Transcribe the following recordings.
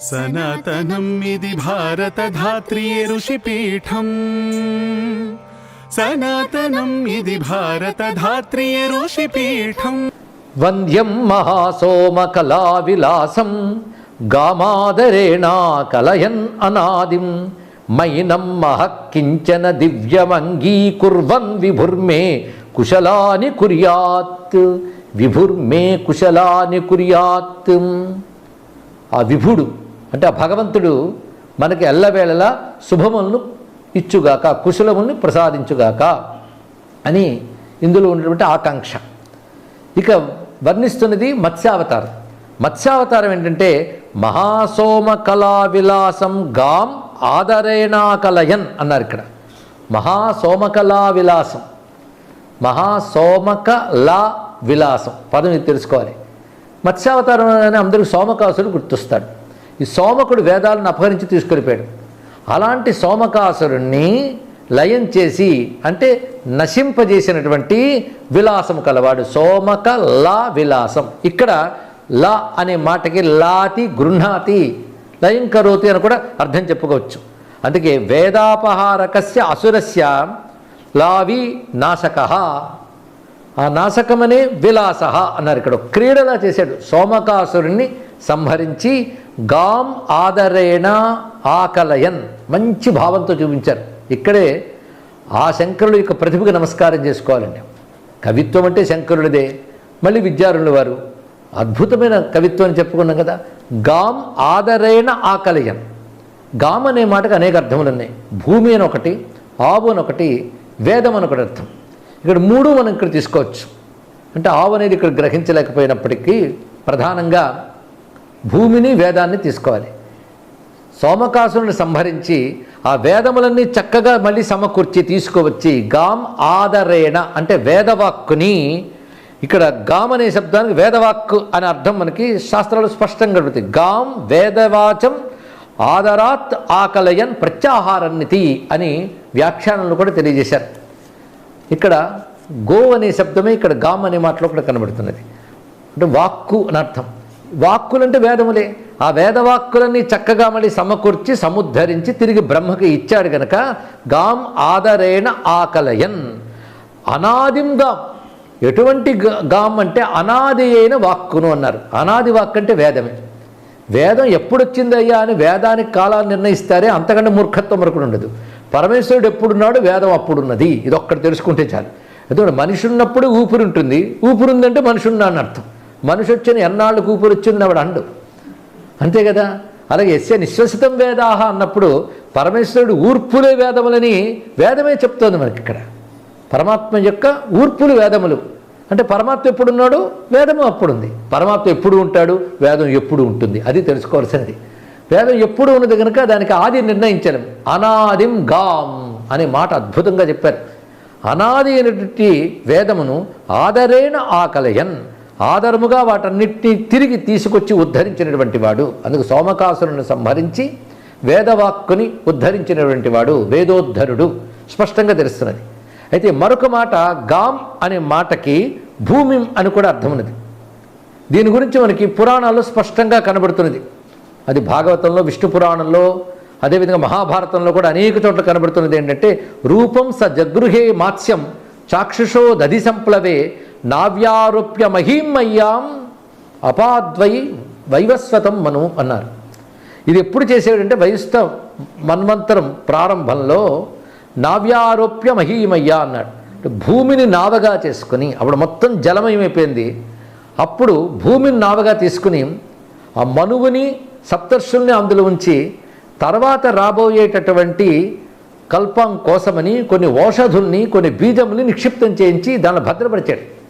సనాతనం ఇది భారతధాత్రి ఋషిపీఠం. సనాతనం ఇది భారతధాత్రి ఋషిపీఠం. వంద్యం మహాసోమకళావిలాసం గామాదరేణా కలయన్ అనాదిం మైనం మహః కించన దివ్యమంగీకుర్వన్ విభుర్మే కుశలాని కుర్యాత్. విభుర్మే కుశలాని కుర్యాత్. ఆ విభుడు అంటే ఆ భగవంతుడు మనకి ఎల్లవేళలా శుభములను ఇచ్చుగాక కుశలములను ప్రసాదించుగాక అని ఇందులో ఉన్నటువంటి ఆకాంక్ష. ఇక వర్ణిస్తున్నది మత్స్యావతారం. మత్స్యావతారం ఏంటంటే మహాసోమ కళా విలాసం గాం ఆదరేణా కలయన్ అన్నారు ఇక్కడ. మహాసోమకళా విలాసం. మహాసోమక లా విలాసం. పదం ఇది తెలుసుకోవాలి. మత్స్యావతారం అని అందరికీ సోమకాసుడు గుర్తొస్తాడు. ఈ సోమకుడు వేదాలను అపహరించి తీసుకెళ్ళిపోయాడు. అలాంటి సోమకాసురుణ్ణి లయం చేసి అంటే నశింపజేసినటువంటి విలాసం కలవాడు. సోమక లా విలాసం. ఇక్కడ లా అనే మాటకి లాతి గృహ్ణాతి లయం కరోతి అని కూడా అర్థం చెప్పుకోవచ్చు. అందుకే వేదాపహారకస్య అసురస్య లావి నాశక. ఆ నాశకమనే విలాస అన్నారు ఇక్కడ. క్రీడలా చేశాడు. సోమకాసురుణ్ణి సంహరించి గాం ఆదరేణ ఆకలయన్ మంచి భావంతో చూపించారు. ఇక్కడే ఆ శంకరుడు యొక్క ప్రతిభకు నమస్కారం చేసుకోవాలండి. కవిత్వం అంటే శంకరుడిదే. మళ్ళీ విద్యారుల వారు అద్భుతమైన కవిత్వం అని చెప్పుకున్నాం కదా. గాం ఆదరేణ ఆకలయం గామ్ అనే మాటకు అనేక అర్థములు ఉన్నాయి. భూమి అని ఒకటి ఆవు అని ఒకటి వేదం అని ఒకటి అర్థం. ఇక్కడ మూడు మనం ఇక్కడ తీసుకోవచ్చు. అంటే ఆవు అనేది ఇక్కడ గ్రహించలేకపోయినప్పటికీ ప్రధానంగా భూమిని వేదాన్ని తీసుకోవాలి. సోమకాసురుని సంహరించి ఆ వేదములన్నీ చక్కగా మళ్ళీ సమకూర్చి తీసుకువచ్చి గాం ఆదరేణ అంటే వేదవాక్కుని ఇక్కడ గామ్ అనే శబ్దానికి వేదవాక్కు అనే అర్థం మనకి శాస్త్రాలు స్పష్టంగా కలుగుతాయి గాం వేదవాచం ఆదరాత్ ఆకలయన్ ప్రత్యాహారన్నితి అని వ్యాఖ్యానంలో కూడా తెలియజేశారు. ఇక్కడ గో అనే శబ్దమే ఇక్కడ గామ్ అనే మాటలో కూడా కనబడుతున్నది. అంటే వాక్కు అని అర్థం. వాక్కులంటే వేదములే. ఆ వేదవాక్కులన్నీ చక్కగా మళ్ళీ సమకూర్చి సముద్ధరించి తిరిగి బ్రహ్మకి ఇచ్చాడు గనక గాం ఆదరేణ ఆకలయన్. అనాదిం గాం. ఎటువంటి గాం అంటే అనాది అయిన వాక్కును అన్నారు. అనాది వాక్ అంటే వేదమే. వేదం ఎప్పుడొచ్చిందయ్యా అని వేదానికి కాలాన్ని నిర్ణయిస్తారే అంతకంటే మూర్ఖత్వం మరొకటి ఉండదు. పరమేశ్వరుడు ఎప్పుడున్నాడు వేదం అప్పుడున్నది. ఇది ఒక్కటి తెలుసుకుంటే చాలు. ఎందుకంటే మనిషి ఉన్నప్పుడు ఊపిరి ఉంటుంది. ఊపిరి ఉందంటే మనిషి ఉన్నా అని అర్థం. మనిషి వచ్చిన ఎన్నాళ్ళు కూపురు వచ్చింది అండు. అంతే కదా? అలాగే ఎస్య నిశ్వసితం వేదాహ అన్నప్పుడు పరమేశ్వరుడు ఊర్పులే వేదములని వేదమే చెప్తోంది మనకి ఇక్కడ. పరమాత్మ యొక్క ఊర్పులు వేదములు. అంటే పరమాత్మ ఎప్పుడున్నాడు? వేదము అప్పుడుంది. పరమాత్మ ఎప్పుడు ఉంటాడు? వేదం ఎప్పుడు ఉంటుంది? అది తెలుసుకోవాల్సినది. వేదం ఎప్పుడు ఉన్నది కనుక దానికి ఆది నిర్ణయించలేం అనాదిం గాం అనే మాట అద్భుతంగా చెప్పారు. అనాది అయినటువంటి వేదమును ఆదరేణ ఆకలయన్. ఆదరముగా వాటన్నిటినీ తిరిగి తీసుకొచ్చి ఉద్ధరించినటువంటి వాడు. అందుకు సోమకాసురుని సంహరించి వేదవాక్కుని ఉద్ధరించినటువంటి వాడు వేదోద్ధరుడు. స్పష్టంగా తెలుస్తున్నది. అయితే మరొక మాట గామ్ అనే మాటకి భూమి అని కూడా అర్థం ఉన్నది దీని గురించి మనకి పురాణాల్లో స్పష్టంగా కనబడుతున్నది. అది భాగవతంలో విష్ణు పురాణంలో అదేవిధంగా మహాభారతంలో కూడా అనేక చోట్ల కనబడుతున్నది ఏంటంటే రూపం స జగృహే మాత్స్యం చాక్షుషో దధి సంప్లవే నావ్యారోప్య మహిమయ్యాం అపాద్వై వైవస్వతం మను అన్నారు. ఇది ఎప్పుడు చేసేవాడంటే వైస్త మన్వంతరం ప్రారంభంలో నావ్యారోప్య మహీమయ్య అన్నాడు. భూమిని నావగా చేసుకుని అప్పుడు మొత్తం జలమయమైపోయింది. అప్పుడు భూమిని నావగా తీసుకుని ఆ మనువుని సప్తర్షుల్ని అందులో ఉంచి తర్వాత రాబోయేటటువంటి కల్పం కోసమని కొన్ని ఓషధుల్ని కొన్ని బీజముల్ని నిక్షిప్తం చేయించి దాన్ని భద్రపరిచాడు.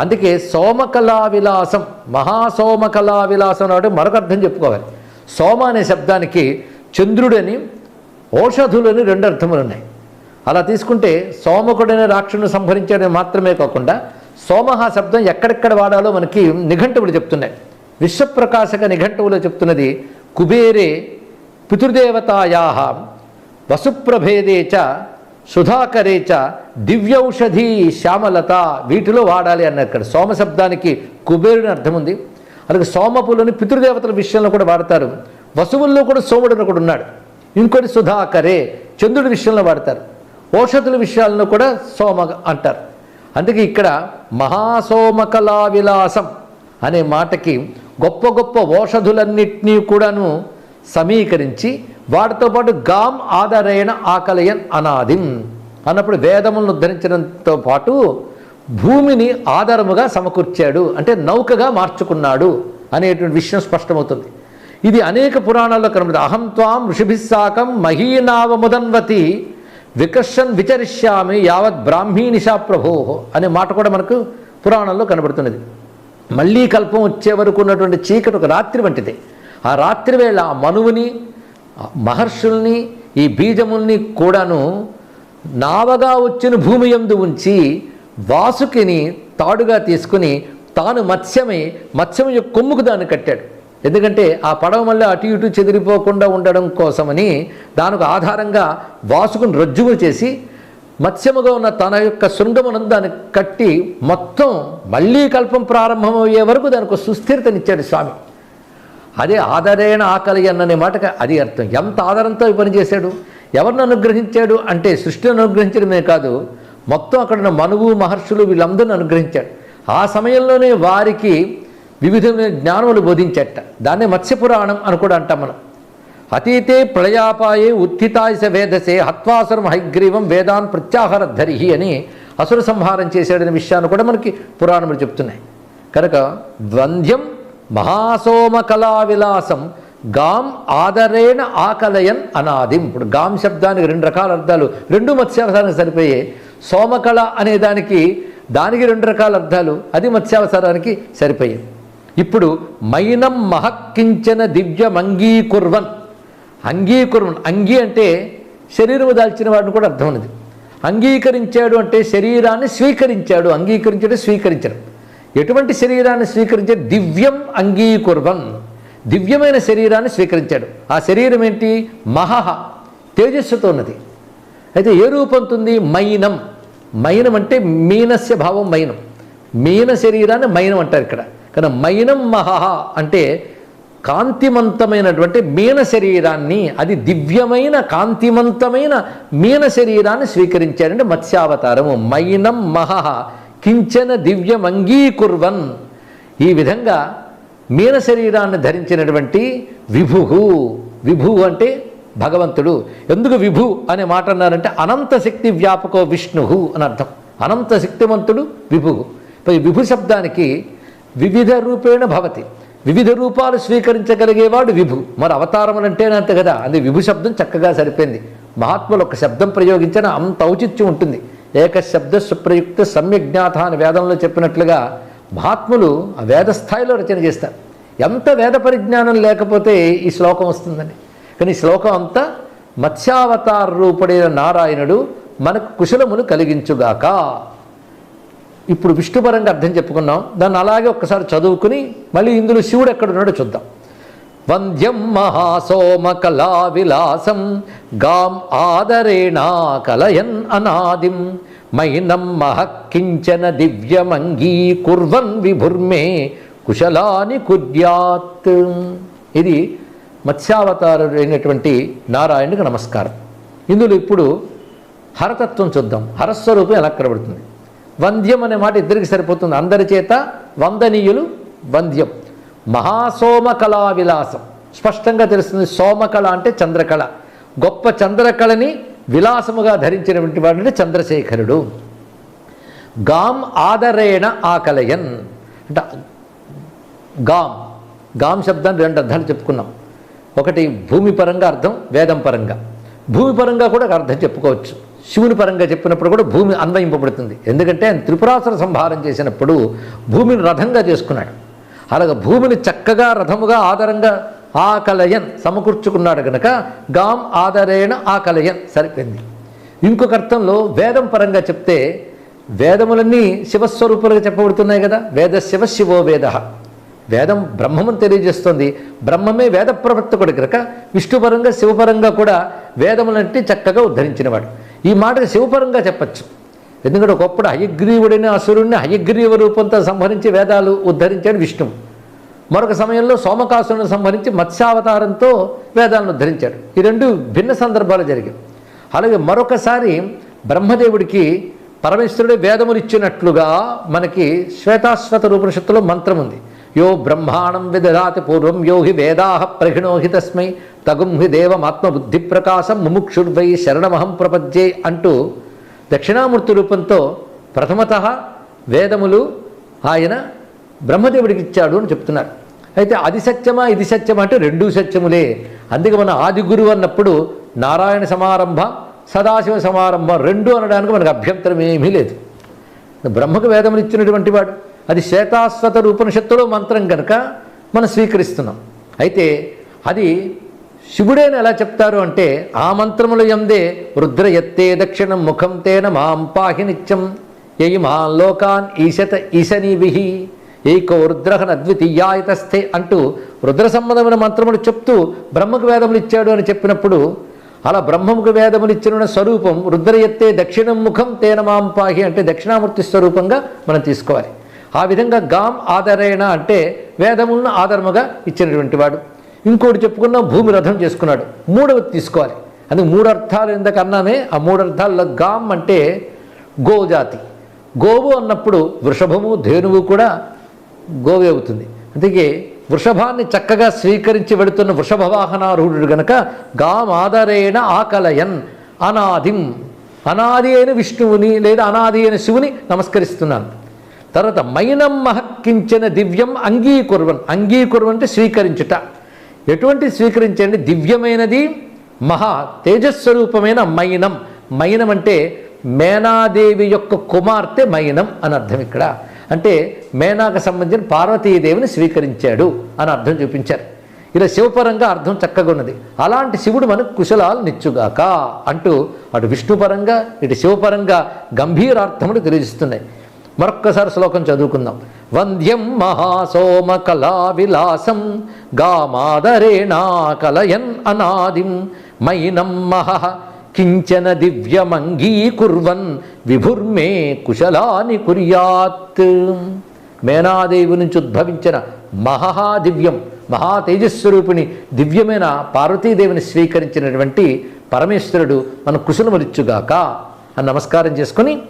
అందుకే సోమకళా విలాసం మహాసోమకళా విలాసం అంటే మరొక అర్థం చెప్పుకోవాలి. సోమ అనే శబ్దానికి చంద్రుడని ఓషధులని రెండు అర్థములు ఉన్నాయి. అలా తీసుకుంటే సోమకుడైన రాక్షసుని సంహరించడం మాత్రమే కాకుండా సోమహ శబ్దం ఎక్కడెక్కడ వాడాలో మనకి నిఘంటువులు చెప్తున్నాయి. విశ్వప్రకాశక నిఘంటువులో చెప్తున్నది కుబేరే పితృదేవతాయా వసుప్రభేదే చ సుధాకరే చ దివ్యౌషధి శ్యామలత వీటిలో వాడాలి అన్నారు ఇక్కడ. సోమ శబ్దానికి కుబేరుని అర్థం ఉంది. అలాగే సోమపులని పితృదేవతల విషయంలో కూడా వాడతారు. వసువుల్లో కూడా సోముడు ఒకడు ఉన్నాడు. ఇంకోటి సుధాకరే చంద్రుడి విషయంలో వాడతారు. ఔషధుల విషయాలను కూడా సోమ అంటారు. అందుకే ఇక్కడ మహాసోమకళా విలాసం అనే మాటకి గొప్ప గొప్ప ఔషధులన్నింటినీ కూడాను సమీకరించి వాటితో పాటు గాం ఆధారైన ఆకలయన్ అనాదిం అన్నప్పుడు వేదములను ఉద్ధరించడంతో పాటు భూమిని ఆధారముగా సమకూర్చాడు అంటే నౌకగా మార్చుకున్నాడు అనేటువంటి విషయం స్పష్టమవుతుంది. ఇది అనేక పురాణాల్లో కనబడుతుంది. అహం త్వాం ఋషిభిస్సాకం మహీనావముదన్వతి వికర్షన్ విచరిష్యామి యావత్ బ్రాహ్మీ నిశా ప్రభో అనే మాట కూడా మనకు పురాణంలో కనబడుతున్నది. మళ్ళీ కల్పం వచ్చే వరకు ఉన్నటువంటి చీకటి ఒక రాత్రి వంటిది. ఆ రాత్రి వేళ ఆ మనువుని మహర్షుల్ని ఈ బీజముల్ని కూడాను నావగా వచ్చిన భూమి యందు ఉంచి వాసుకిని తాడుగా తీసుకుని తాను మత్స్యమై మత్స్యం యొక్క కొమ్ముకు దాన్ని కట్టాడు. ఎందుకంటే ఆ పడవ మళ్ళీ అటు ఇటు చెదిరిపోకుండా ఉండడం కోసమని దానికి ఆధారంగా వాసుకుని రజ్జువు చేసి మత్స్యముగా ఉన్న తన యొక్క శృంగమునందు దాన్ని కట్టి మొత్తం మళ్ళీ కల్పం ప్రారంభమయ్యే వరకు దానికి సుస్థిరతనిచ్చాడు స్వామి. అదే ఆదరేణ ఆకలి అన్ననే మాటకి అది అర్థం. ఎంత ఆధారంతో పనిచేశాడు ఎవరిని అనుగ్రహించాడు అంటే సృష్టిని అనుగ్రహించడమే కాదు మొత్తం అక్కడ ఉన్న మనువు మహర్షులు వీళ్ళందరిని అనుగ్రహించాడు. ఆ సమయంలోనే వారికి వివిధమైన జ్ఞానములు బోధించట. దాన్నే మత్స్యపురాణం అని కూడా అంటాం మనం. అతీతే ప్రళయాపాయే ఉత్థితాయస వేదసే హత్వాసురం హైగ్రీవం వేదాన్ ప్రత్యాహారధరి అని అసుర సంహారం చేశాడనే విషయాన్ని కూడా మనకి పురాణములు చెప్తున్నాయి. కనుక ద్వంద్యం మహాసోమ కళా విలాసం గాం ఆదరేణ ఆకలయన్ అనాదిం. ఇప్పుడు గాం శబ్దానికి రెండు రకాల అర్థాలు రెండు మత్స్యావసరానికి సరిపోయే. సోమకళ అనే దానికి దానికి రెండు రకాల అర్థాలు అది మత్స్యావసరానికి సరిపోయేది ఇప్పుడు మైనం మహక్కించన దివ్యమంగీకుర్వన్. అంగీకుర్వన్ అంగీ అంటే శరీరము దాల్చిన వాడిని కూడా అర్థం ఉన్నది. అంగీకరించాడు అంటే శరీరాన్ని స్వీకరించాడు అంగీకరించడం స్వీకరించడం. ఎటువంటి శరీరాన్ని స్వీకరించాడు దివ్యం అంగీకుర్వం? దివ్యమైన శరీరాన్ని స్వీకరించాడు. ఆ శరీరం ఏంటి? మహహ తేజస్సుతో ఉన్నది అయితే ఏ రూపంతో మైనం. మైనం అంటే మీనస్య భావం మైనం. మీన శరీరాన్ని మైనం అంటారు ఇక్కడ. కానీ మైనం మహహ అంటే కాంతిమంతమైనటువంటి మీన శరీరాన్ని అది దివ్యమైన కాంతిమంతమైన మీన శరీరాన్ని స్వీకరించారంటే మత్స్యావతారము. మైనం మహహ. కించన దివ్యమంగీకుర్వన్. ఈ విధంగా మీన శరీరాన్ని ధరించినటువంటి విభు విభువు అంటే భగవంతుడు. ఎందుకు విభు అనే మాట అన్నారంటే అనంత శక్తి వ్యాపకో విష్ణు అని అర్థం. అనంత శక్తివంతుడు విభు ఈ విభు శబ్దానికి వివిధ రూపేణ భవతి. వివిధ రూపాలు స్వీకరించగలిగేవాడు విభు. మరి అవతారములు అంటేనే అంతే కదా. అది విభు శబ్దం చక్కగా సరిపోయింది. మహాత్ములు ఒక శబ్దం ప్రయోగించిన అంత ఔచిత్యం ఉంటుంది. ఏక శబ్ద సుప్రయుక్త సమ్యజ్ఞాత అని వేదంలో చెప్పినట్లుగా మహాత్ములు ఆ వేద స్థాయిలో రచన చేస్తారు. ఎంత వేద పరిజ్ఞానం లేకపోతే ఈ శ్లోకం వస్తుందండి కానీ ఈ శ్లోకం అంతా మత్స్యావతార రూపుడైన నారాయణుడు మనకు కుశలమును కలిగించుగాక. ఇప్పుడు విష్ణుపరంగా అర్థం చెప్పుకున్నాం. దాన్ని అలాగే ఒక్కసారి చదువుకుని మళ్ళీ ఇందులో శివుడు ఎక్కడున్నాడో చూద్దాం. వంద్యం మహాసోమ కళా విలాసం గాం ఆదరేణా కలయన్ అనాదిం మైనం మహక్కించన దివ్యమంగీ కుర్వన్ విభుర్మే కుశలాని కుర్యాత్. ఇది మత్స్యావతారుడైనటువంటి నారాయణుడికి నమస్కారం. ఇందులో ఇప్పుడు హరతత్వం చూద్దాం. హరస్వరూపం ఎలా కనబడుతుంది? వంద్యం అనే మాట ఇద్దరికి సరిపోతుంది. అందరి చేత వందనీయులు వంద్యం. మహాసోమ కళా విలాసం. స్పష్టంగా తెలుస్తుంది సోమకళ అంటే చంద్రకళ. గొప్ప చంద్రకళని విలాసముగా ధరించినటువంటి వాడు అంటే చంద్రశేఖరుడు. గాం ఆదరేణ ఆకలయన్. అంటే గాం గాం శబ్దాన్ని రెండు అర్థాలు చెప్పుకున్నాం. ఒకటి భూమి పరంగా అర్థం వేదం పరంగా. భూమి పరంగా కూడా ఒక అర్థం చెప్పుకోవచ్చు. శివుని పరంగా చెప్పినప్పుడు కూడా భూమి అన్వయింపబడుతుంది. ఎందుకంటే ఆయన త్రిపురాసుర సంహారం చేసినప్పుడు భూమిని రథంగా చేసుకున్నాడు. అలాగే భూమిని చక్కగా రథముగా ఆధారంగా ఆకలయన్ సమకూర్చుకున్నాడు గనక గాం ఆధారేణ ఆకలయన్ సరిపోయింది. ఇంకొక అర్థంలో వేదం పరంగా చెప్తే వేదములన్నీ శివస్వరూపులుగా చెప్పబడుతున్నాయి కదా వేద శివ శివో వేద. వేదం బ్రహ్మమును తెలియజేస్తుంది. బ్రహ్మమే వేద ప్రవర్తకుడు కనుక విష్ణుపరంగా శివపరంగా కూడా వేదములంటే చక్కగా ఉద్ధరించినవాడు. ఈ మాటకు శివపరంగా చెప్పచ్చు. ఎందుకంటే ఒకప్పుడు హయగ్రీవుడైన అసురుణ్ణి హయగ్రీవ రూపంతో సంహరించి వేదాలు ఉద్ధరించాడు విష్ణువు. మరొక సమయంలో సోమకాసును సంహరించి మత్స్యావతారంతో వేదాలను ధరించాడు. ఈ రెండు భిన్న సందర్భాలు జరిగాయి. అలాగే మరొకసారి బ్రహ్మదేవుడికి పరమేశ్వరుడే వేదములు ఇచ్చినట్లుగా మనకి శ్వేతాశ్వత రూపనిషత్తులో మంత్రం ఉంది. యో బ్రహ్మాణం విదదాతి పూర్వం యో హి వేదాహ ప్రహిణోహి తస్మై తగుం హి దేవమాత్మబుద్ధి ప్రకాశం ముముక్షుర్వై శరణమహం ప్రపద్యే అంటూ దక్షిణామూర్తి రూపంతో ప్రథమత వేదములు ఆయన బ్రహ్మదేవుడికి ఇచ్చాడు అని చెప్తున్నారు. అయితే అది సత్యమా ఇది సత్యమా అంటే రెండూ సత్యములే. అందుకే మన ఆది గురువు అన్నప్పుడు నారాయణ సమారంభ సదాశివ సమారంభం రెండు అనడానికి మనకు అభ్యంతరం ఏమీ లేదు. బ్రహ్మకు వేదములు ఇచ్చినటువంటి వాడు. అది శ్వేతాశ్వత రూపనిషత్తులో మంత్రం కనుక మనం స్వీకరిస్తున్నాం. అయితే అది శివుడేని ఎలా చెప్తారు అంటే ఆ మంత్రముల ఎందే రుద్ర ఎత్తే దక్షిణం ముఖం తేన మాం పాహి నిత్యం ఎయి మా లోకాన్ ఈశత ఈశనీవిహి ఏకో రుద్రహన ద్వితీయాయతస్థే అంటూ రుద్ర సంబంధమైన మంత్రములు చెప్తూ బ్రహ్మకు వేదములు ఇచ్చాడు అని చెప్పినప్పుడు అలా బ్రహ్మముకు వేదములు ఇచ్చిన స్వరూపం రుద్ర ఎత్తే దక్షిణం ముఖం తేనమాం పాహి అంటే దక్షిణామూర్తి స్వరూపంగా మనం తీసుకోవాలి. ఆ విధంగా గాం ఆధారేణ అంటే వేదములను ఆధారముగా ఇచ్చినటువంటి వాడు. ఇంకోటి చెప్పుకున్న భూమి రథం చేసుకున్నాడు. మూడవది తీసుకోవాలి. అందుకు మూడు అర్థాలు ఎందుకు ఆ మూడు అర్థాల్లో గాం అంటే గోజాతి. గోవు అన్నప్పుడు వృషభము ధేనువు కూడా గోవే అవుతుంది అందుకే వృషభాన్ని చక్కగా స్వీకరించి వెడుతున్న వృషభ వాహనారూఢుడు గనక గామాదరేణ ఆకలయన్ అనాదిం. అనాది అయిన విష్ణువుని లేదా అనాది అయిన శివుని నమస్కరిస్తున్నాను. తర్వాత మైనం మహక్కించిన దివ్యం అంగీకుర్వన్. అంగీకుర్వన్ అంటే స్వీకరించుట. ఎటువంటి స్వీకరించండి? దివ్యమైనది మహా తేజస్వరూపమైన మైనం. మైనం అంటే మేనాదేవి యొక్క కుమార్తె మైనం అని అర్థం ఇక్కడ. అంటే మేనాకు సంబంధించిన పార్వతీదేవిని స్వీకరించాడు అని అర్థం చూపించారు. ఇలా శివపరంగా అర్థం చక్కగా ఉన్నది. అలాంటి శివుడు మనకు కుశలాలు నిచ్చుగాక అంటూ అటు విష్ణుపరంగా ఇటు శివపరంగా గంభీరార్థములు తెలియజేస్తున్నాయి. మరొక్కసారి శ్లోకం చదువుకుందాం. వంద్యం మహాసోమ కళా విలాసం గామాదరేణా కలయన్ అనాదిం మైనం మహ కించన దివ్యమంగీకుర్వన్ విభుర్మే కుశలాని కుర్యాత్. మేనాదేవి నుంచి ఉద్భవించిన మహా దివ్యం మహా తేజస్వరూపిణి దివ్యమైన పార్వతీదేవిని స్వీకరించినటువంటి పరమేశ్వరుడు మన కుశలములిచ్చుగాక. అని నమస్కారం చేసుకొని